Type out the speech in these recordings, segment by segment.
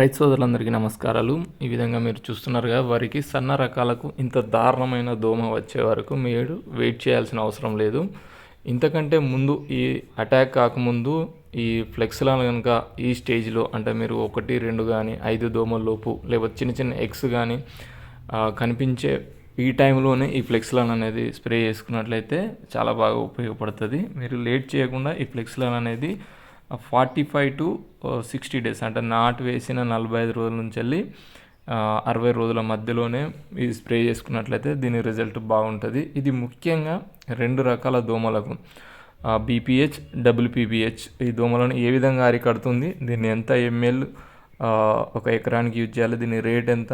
రైతు సోదరులందరికీ నమస్కారాలు. ఈ విధంగా మీరు చూస్తున్నారుగా వారికి సన్న రకాలకు ఇంత దారుణమైన దోమ వచ్చే వరకు మీరు వెయిట్ చేయాల్సిన అవసరం లేదు. ఇంతకంటే ముందు ఈ అటాక్ కాకముందు ఈ ఫ్లెక్స్లను కనుక ఈ స్టేజ్లో అంటే మీరు ఒకటి రెండు కానీ ఐదు దోమల లోపు లేకపోతే చిన్న చిన్న ఎగ్స్ కానీ కనిపించే ఈ టైంలోనే ఈ ఫ్లెక్స్లాన్ అనేది స్ప్రే చేసుకున్నట్లయితే చాలా బాగా ఉపయోగపడుతుంది. మీరు లేట్ చేయకుండా ఈ ఫ్లెక్స్లాన్ అనేది forty five to sixty days అంటే నాటు వేసిన నలభై ఐదు రోజుల నుంచి వెళ్ళి అరవై రోజుల మధ్యలోనే ఇది స్ప్రే చేసుకున్నట్లయితే దీని రిజల్ట్ బాగుంటుంది. ఇది ముఖ్యంగా రెండు రకాల దోమలకు బీపీహెచ్ డబ్ల్యూపీబీహెచ్ ఈ దోమలను ఏ విధంగా అరికడుతుంది దీన్ని ఎంత ఎంఎల్ ఒక ఎకరానికి యూజ్ చేయాలి దీని రేట్ ఎంత?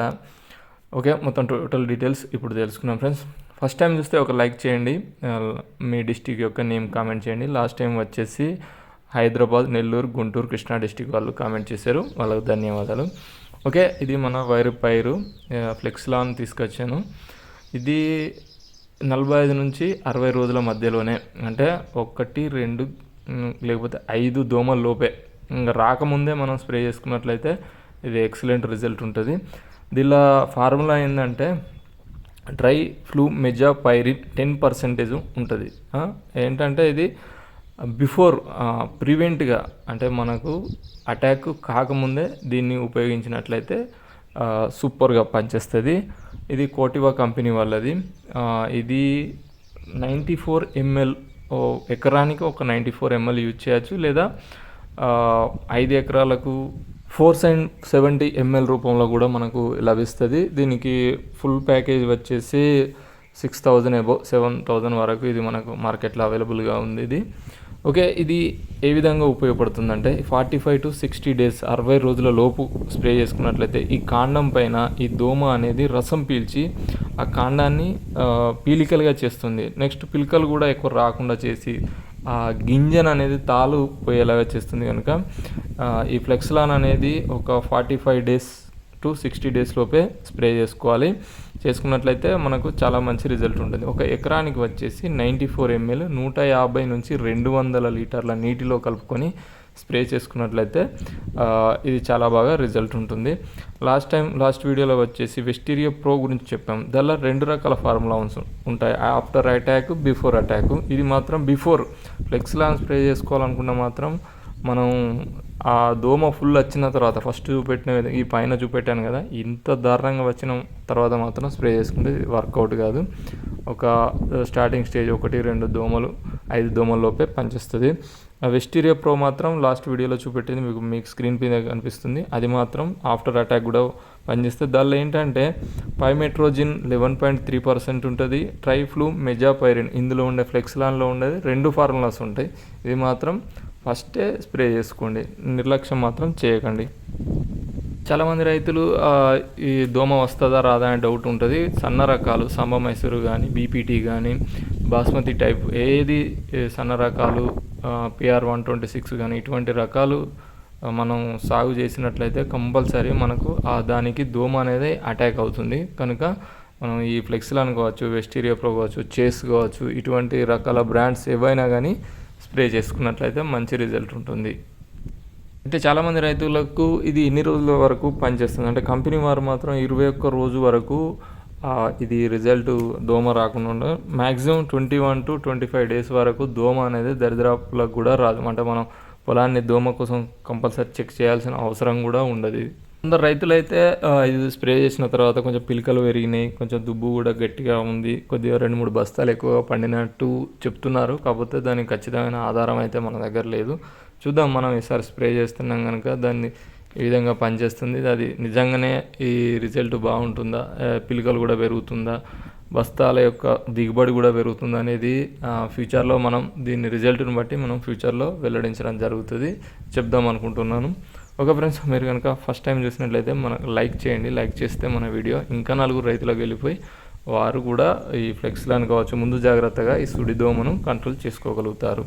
ఓకే మొత్తం టోటల్ డీటెయిల్స్ ఇప్పుడు తెలుసుకున్నాం ఫ్రెండ్స్. ఫస్ట్ టైం చూస్తే ఒక లైక్ చేయండి మీ డిస్టిక్ యొక్క నేమ్ కామెంట్ చేయండి. లాస్ట్ టైం వచ్చేసి హైదరాబాద్ నెల్లూరు గుంటూరు కృష్ణా డిస్టిక్ వాళ్ళు కామెంట్ చేశారు. వాళ్ళకు ధన్యవాదాలు. ఓకే ఇది మన వైరు పైరు ఫ్లెక్స్లాన్ తీసుకొచ్చాను. ఇది నలభై ఐదు నుంచి అరవై రోజుల మధ్యలోనే అంటే ఒకటి రెండు లేకపోతే ఐదు దోమల లోపే. ఇంకా రాకముందే మనం స్ప్రే చేసుకున్నట్లయితే ఇది ఎక్సలెంట్ రిజల్ట్ ఉంటుంది. దీనిలో ఫార్ములా ఏంటంటే డ్రై ఫ్లూ మెజా పైరిన్ టెన్ పర్సెంటేజ్ ఉంటుంది. ఏంటంటే ఇది బిఫోర్ ప్రివెంట్గా అంటే మనకు అటాక్ కాకముందే దీన్ని ఉపయోగించినట్లయితే సూపర్గా పనిచేస్తుంది. ఇది కోటివా కంపెనీ వాళ్ళది. ఇది నైంటీ ఫోర్ ఎంఎల్ ఎకరానికి ఒక నైంటీ ఫోర్ ఎంఎల్ యూజ్ చేయొచ్చు. లేదా ఐదు ఎకరాలకు ఫోర్ సెవెన్ సెవెంటీ ఎంఎల్ రూపంలో కూడా మనకు లభిస్తుంది. దీనికి ఫుల్ ప్యాకేజ్ వచ్చేసి six thousand above seven thousand వరకు ఇది మనకు మార్కెట్లో అవైలబుల్గా ఉంది ఇది. ఓకే ఇది ఏ విధంగా ఉపయోగపడుతుందంటే forty five to sixty days అరవై రోజుల లోపు స్ప్రే చేసుకున్నట్లయితే ఈ కాండం పైన ఈ దోమ అనేది రసం పీల్చి ఆ కాండాన్ని పీలికలుగా చేస్తుంది. నెక్స్ట్ పిలికలు కూడా ఎక్కువ రాకుండా చేసి ఆ గింజన్ అనేది తాలు పోయేలాగా చేస్తుంది కనుక ఈ ఫ్లెక్స్లాన్ అనేది ఒక forty five days to sixty days లోపే స్ప్రే చేసుకోవాలి. చేసుకున్నట్లయితే మనకు చాలా మంచి రిజల్ట్ ఉంటుంది. ఒక ఎకరానికి వచ్చేసి నైంటీ ఫోర్ ఎంఎల్ నూట యాభై నుంచి రెండు వందల లీటర్ల నీటిలో కలుపుకొని స్ప్రే చేసుకున్నట్లయితే ఇది చాలా బాగా రిజల్ట్ ఉంటుంది. లాస్ట్ టైం లాస్ట్ వీడియోలో వచ్చేసి వెస్టీరియా ప్రో గురించి చెప్పాం. దానిలో రెండు రకాల ఫార్ములా ఉంటాయి. ఆఫ్టర్ అటాక్ బిఫోర్ అటాక్ ఇది మాత్రం బిఫోర్ ఫ్లెక్స్లాన్ స్ప్రే చేసుకోవాలనుకున్న మాత్రం మనం ఆ దోమ ఫుల్ వచ్చిన తర్వాత ఫస్ట్ చూపెట్టిన ఈ పైన చూపెట్టాను కదా ఇంత దారుణంగా వచ్చిన తర్వాత మాత్రం స్ప్రే చేసుకుంటే వర్కౌట్ కాదు. ఒక స్టార్టింగ్ స్టేజ్ ఒకటి రెండు దోమలు ఐదు దోమల లోపే పనిచేస్తుంది. వెస్టీరియా ప్రో మాత్రం లాస్ట్ వీడియోలో చూపెట్టింది మీకు మీకు స్క్రీన్ మీద కనిపిస్తుంది. అది మాత్రం ఆఫ్టర్ అటాక్ కూడా పనిచేస్తుంది దానిలో ఏంటంటే pymetrozine eleven point three percent ఉంటుంది ట్రైఫ్లూ మెజాపైరిన్ ఇందులో ఉండే ఫ్లెక్స్లాన్లో ఉండేది రెండు ఫార్ములాస్ ఉంటాయి. ఇది మాత్రం ఫస్టే స్ప్రే చేసుకోండి. నిర్లక్ష్యం మాత్రం చేయకండి. చాలామంది రైతులు ఈ దోమ వస్తుందా రాదా అనే డౌట్ ఉంటుంది. సన్న రకాలు సంబ మైసూరు కానీ బీపీటీ కానీ బాస్మతి టైప్ ఏది సన్న రకాలు పిఆర్ వన్ ట్వంటీ సిక్స్ కానీ ఇటువంటి రకాలు మనం సాగు చేసినట్లయితే కంపల్సరీ మనకు దానికి దోమ అనేది అటాక్ అవుతుంది. కనుక మనం ఈ ఫ్లెక్సిలాన్ కావచ్చు వెస్టీరియా ప్రో కావచ్చు చేస్ కావచ్చు ఇటువంటి రకాల బ్రాండ్స్ ఏవైనా కానీ స్ప్రే చేసుకున్నట్లయితే మంచి రిజల్ట్ ఉంటుంది. అంటే చాలామంది రైతులకు ఇది ఎన్ని రోజుల వరకు పనిచేస్తుంది? అంటే కంపెనీ వారు మాత్రం ఇరవై ఒక్క రోజు వరకు ఇది రిజల్ట్ దోమ రాకుండా maximum twenty one to twenty five days వరకు దోమ అనేది దరిద్రాపులకు కూడా రాదు. అంటే మనం పొలాన్ని దోమ కోసం కంపల్సరీ చెక్ చేయాల్సిన అవసరం కూడా ఉండదు. కొందరు రైతులైతే ఇది స్ప్రే చేసిన తర్వాత కొంచెం పిలకలు పెరిగినాయి కొంచెం దుబ్బు కూడా గట్టిగా ఉంది కొద్దిగా రెండు మూడు బస్తాలు ఎక్కువగా పండినట్టు చెప్తున్నారు. కాకపోతే దానికి ఖచ్చితమైన ఆధారం అయితే మన దగ్గర లేదు. చూద్దాం మనం ఈసారి స్ప్రే చేస్తున్నాం కనుక దాన్ని ఈ విధంగా పనిచేస్తుంది. అది నిజంగానే ఈ రిజల్ట్ బాగుంటుందా? పిలకలు కూడా పెరుగుతుందా? బస్తాల యొక్క దిగుబడి కూడా పెరుగుతుంది అనేది ఫ్యూచర్లో మనం దీని రిజల్ట్ని బట్టి మనం ఫ్యూచర్లో వెల్లడించడం జరుగుతుంది. చెప్దాం అనుకుంటున్నాను. ఒక ఫ్రెండ్స్ మీరు కనుక ఫస్ట్ టైం చూసినట్లయితే మనకు లైక్ చేయండి. లైక్ చేస్తే మన వీడియో ఇంకా నలుగురు రైతులకు వెళ్ళిపోయి వారు కూడా ఈ ఫ్లెక్స్లాన్ కావచ్చు ముందు జాగ్రత్తగా ఈ సుడిదోమను కంట్రోల్ చేసుకోగలుగుతారు.